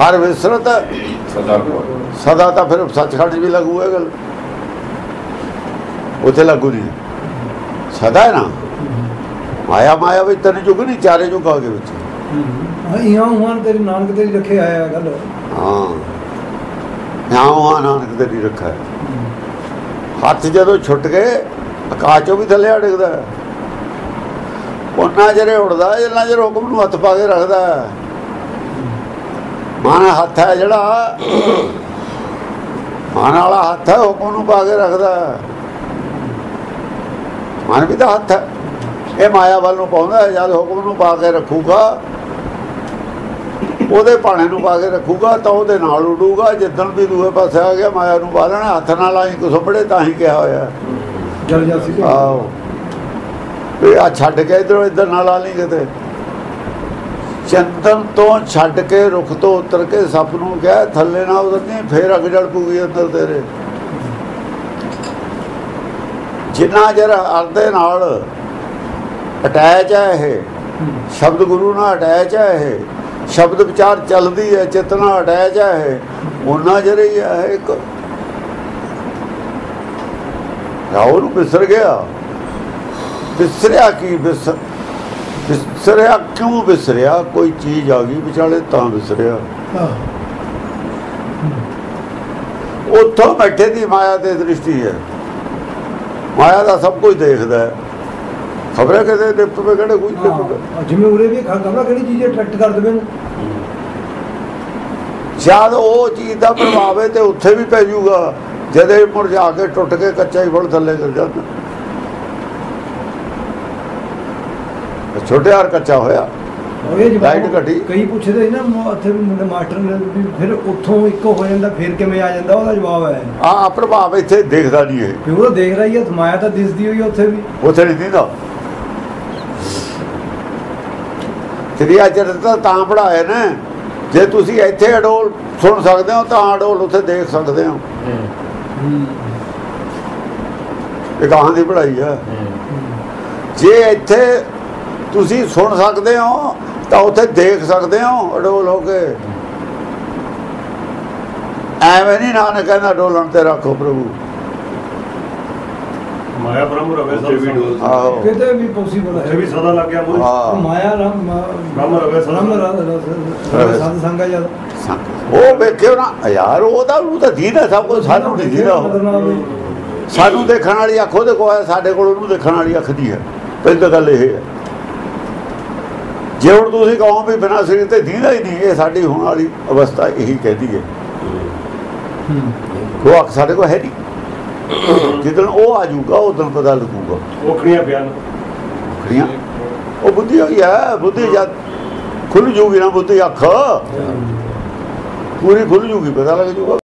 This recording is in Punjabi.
ਹਰ ਵਿਸਰਤ ਸਦਾ ਕੋ ਸਦਾ ਤਾਂ ਫਿਰ ਸੱਚਖੰਡ ਵੀ ਲੱਗੂ ਇਹ ਗੱਲ। ਉੱਥੇ ਲੱਗੂ ਨਹੀਂ। ਸਦਾ ਹੈ ਨਾ। ਮਾਇਆ ਮਾਇਆ ਵਿੱਚ ਤਿੰਨ ਯੁੱਗ ਨਹੀਂ ਚਾਰੇ ਯੁੱਗ ਆ ਗਏ ਵਿੱਚ। ਹਾਂ ਇਹਾਂ ਉਹਾਂ ਤੇਰੀ ਨਾਨਕ ਤੇਰੀ ਰੱਖੇ ਆਇਆ ਗੱਲ। ਹਾਂ। ਨਾਮ ਨਾਨਕ ਦੇ ਨਹੀਂ ਰੱਖਾ ਹੈ। ਹੱਥ ਜਦੋਂ ਛੁੱਟ ਗਏ ਆਕਾਸ਼ ਵੀ ਥੱਲੇ ਆ ਡਿੱਗਦਾ ਹੈ। ਉਹਨਾਂ ਜਿਹੜੇ ਉੜਦਾ ਜਿੰਨਾ ਚਿਰ ਹੁਕਮ ਨੂੰ ਹੱਥ ਪਾ ਕੇ ਰੱਖਦਾ ਹੈ। ਮਨ ਹੱਥ ਹੈ ਜਿਹੜਾ ਮਨ ਵਾਲਾ ਹੱਥ ਹੈ ਹੁਕਮ ਨੂੰ ਪਾ ਕੇ ਰੱਖਦਾ। ਮਨ ਵੀ ਤਾਂ ਹੱਥ ਹੈ। ਇਹ ਮਾਇਆ ਵੱਲ ਨੂੰ ਪਾਉਂਦਾ ਹੈ, ਜਦ ਹੁਕਮ ਨੂੰ ਪਾ ਕੇ ਰੱਖੂਗਾ ਉਹਦੇ ਭਾਣੇ ਨੂੰ ਪਾ ਕੇ ਰੱਖੂਗਾ ਤਾਂ ਉਹਦੇ ਨਾਲ ਉਡੂਗਾ। ਜਿੱਦਣ ਵੀ ਦੂਏ ਪਾਸੇ ਆ ਗਿਆ ਮਾਇਆ ਨੂੰ ਬਾਲਣਾ ਹੱਥ ਨਾਲ ਆਈ ਕੁਸਬੜੇ ਤਾਂ ਹੀ ਕਿਹਾ ਹੋਇਆ ਜਲ ਜਾਸੀ ਆਓ ਵੀ ਆ ਛੱਡ ਕੇ ਇਧਰੋਂ ਇਧਰ ਨਾਲ ਆ ਨਹੀਂ ਕਿਤੇ। ਚੰਦਨ ਤੋਂ ਛੱਡ ਕੇ ਰੁੱਖ ਤੋਂ ਉਤਰ ਕੇ ਸੱਪ ਨੂੰ ਕਿਹਾ, ਥੱਲੇ ਨਾ ਉਤਰਨੀ, ਫੇਰ ਅੱਗ ਜਲ ਪੂਗੀ ਅੰਦਰ ਤੇਰੇ। ਜਿੰਨਾ ਜਰ ਅਰਦੇ ਨਾਲ ਅਟੈਚ ਹੈ ਇਹ, ਸ਼ਬਦ ਗੁਰੂ ਨਾਲ ਅਟੈਚ ਹੈ ਇਹ, ਸ਼ਬਦ ਵਿਚਾਰ ਚੱਲਦੀ ਹੈ ਚੇਤਨਾ ਅਟੈਚ ਹੈ ਇਹ ਉਹਨਾਂ ਜਿਹੜੇ ਹੀ ਹੈ ਇੱਕ। ਰਾਹੁਲ ਨੂੰ ਵਿਸਰ ਗਿਆ। ਵਿਸਰਿਆ ਕੀ ਵਿਸ- ਵਿਸਰਿਆ ਕਿਉਂ ਵਿਸਰਿਆ? ਕੋਈ ਚੀਜ਼ ਆ ਗਈ ਵਿਚਾਲੇ ਤਾਂ ਵਿਸਰਿਆ। ਉੱਥੋਂ ਬੈਠੇ ਦੀ ਮਾਇਆ ਤੇ ਦ੍ਰਿਸ਼ਟੀ ਹੈ। ਮਾਇਆ ਦਾ ਸਭ ਕੁਝ ਦੇਖਦਾ ਹੈ। ਖਬਰ ਹੈ ਕਿਤੇ ਡਿਪਟ ਪੇ ਕਿਹੜੇ ਕੋਈ ਹਾਂ, ਜਿਵੇਂ ਉਰੇ ਵੀ ਖਬਰ ਕਿਹੜੀ ਚੀਜ਼ ਅਟਰੈਕਟ ਕਰ ਦੇਵੇ? ਜਦ ਉਹ ਚੀਜ਼ ਦਾ ਪ੍ਰਭਾਵ ਹੈ ਤੇ ਉੱਥੇ ਵੀ ਪੈ ਜਾਊਗਾ ਜਦੇ ਮੁਰਝਾ ਕੇ ਟੁੱਟ ਕੇ ਕੱਚਾ ਹੀ ਫਲ ਥੱਲੇ ਕਰ ਜਾਂਦਾ। ਛੋਟੇ ਹਾਰ ਕੱਚਾ ਹੋਇਆ। ਇਹ ਲਾਈਟ ਘਟੀ। ਕਈ ਪੁੱਛਦੇ ਨਾ ਉੱਥੇ ਵੀ ਮੁੰਡੇ ਮਾਸਟਰ ਨੇ ਵੀ ਫਿਰ ਉੱਥੋਂ ਇੱਕੋ ਹੋ ਜਾਂਦਾ ਫਿਰ ਕਿਵੇਂ ਆ ਜਾਂਦਾ ਉਹਦਾ ਜਵਾਬ ਹੈ ਆ ਪ੍ਰਭਾਵ ਇੱਥੇ ਦੇਖਦਾ ਨਹੀਂ ਹੈ ਕਿ ਉਹ ਦੇਖ ਰਹੀ ਹੈ ਮਾਇਆ ਤਾਂ ਦਿਸਦੀ ਹੋਈ ਹੈ ਉੱਥੇ ਵੀ। ਉੱਥੇ ਨਹੀਂ ਦਿੰਦਾ ਤ੍ਰਿਆ ਚਰਿਤ ਤਾਂ ਪੜਾਏ ਨੇ। ਜੇ ਤੁਸੀਂ ਇੱਥੇ ਅਡੋਲ ਸੁਣ ਸਕਦੇ ਹੋ ਤਾਂ ਅਡੋਲ ਉੱਥੇ ਦੇਖ ਸਕਦੇ ਹੋ। ਇਹ ਕਹਾਂ ਦੀ ਪੜਾਈ ਹੈ। ਜੇ ਇੱਥੇ ਤੁਸੀਂ ਸੁਣ ਸਕਦੇ ਹੋ ਤਾਂ ਉੱਥੇ ਦੇਖ ਸਕਦੇ ਹੋ ਅਡੋਲ ਹੋ ਕੇ। ਐਵੇਂ ਨਹੀਂ ਨਾਨਕ ਕਹਿੰਦਾ ਡੋਲਣ ਤੇ ਰੱਖੋ ਪ੍ਰਭੂ। ਮਾਇਆ ਬ੍ਰਹਮ ਰਵੇ ਉੱਥੇ ਵੀ ਡੋਲ। ਸਭ ਆਹੋ। ਕਿਤੇ ਵੀ ਪੋਸੀਬਲ ਹੈ। ਵੀ ਸਦਾ ਲੱਗ ਗਿਆ ਮੂੰਹ ਹਾਂ। ਮਾਇਆ ਰਾਮ ਬ੍ਰਹਮ ਰਵੇ ਰਵੇ ਸਾਧ ਸੰਗਾ ਜਦ ਉਹ ਵੇਖਿਓ ਨਾ ਯਾਰ ਉਹਦਾ ਨੂੰ ਤਾਂ ਦੀਦਾ ਸਭ ਕੁਝ ਸਾਨੂੰ ਨਹੀਂ ਦੀਦਾ ਉਹ। ਸਾਨੂੰ ਦੇਖਣ ਵਾਲੀ ਅੱਖ ਉਹਦੇ ਕੋਲ ਹੈ ਸਾਡੇ ਕੋਲ ਉਹਨੂੰ ਦੇਖਣ ਵਾਲੀ ਅੱਖ ਦੀ ਹੈ। ਪਹਿਲੀ ਤਾਂ ਗੱਲ ਇਹ ਹੈ। ਜੇ ਹੁਣ ਤੁਸੀਂ ਕਹੋ ਵੀ ਬਿਨਾਂ ਸਰੀਰ ਤੇ ਦੀਦਾ ਹੀ ਨਹੀਂ ਇਹ ਸਾਡੀ ਹੋਣ ਵਾਲੀ ਅਵਸਥਾ ਇਹੀ ਕਹਿੰਦੀ ਹੈ। ਉਹ ਅੱਖ ਸਾਡੇ ਕੋਲ ਹੈ ਨਹੀਂ। ਜਿੱਦਣ ਉਹ ਆ ਜਾਊਗਾ ਉਦੋਂ ਪਤਾ ਲੱਗੂਗਾ। ਬਿਆਨ ਉਹ ਬੁੱਧੀ ਹੋਈ ਹੈ ਬੁੱਧੀ ਜਦ ਖੁੱਲ ਜੂਗੀ ਨਾ ਬੁੱਧੀ ਅੱਖ। ਪੂਰੀ ਖੁੱਲ ਜੂਗੀ ਪਤਾ ਲੱਗ ਜੂਗਾ।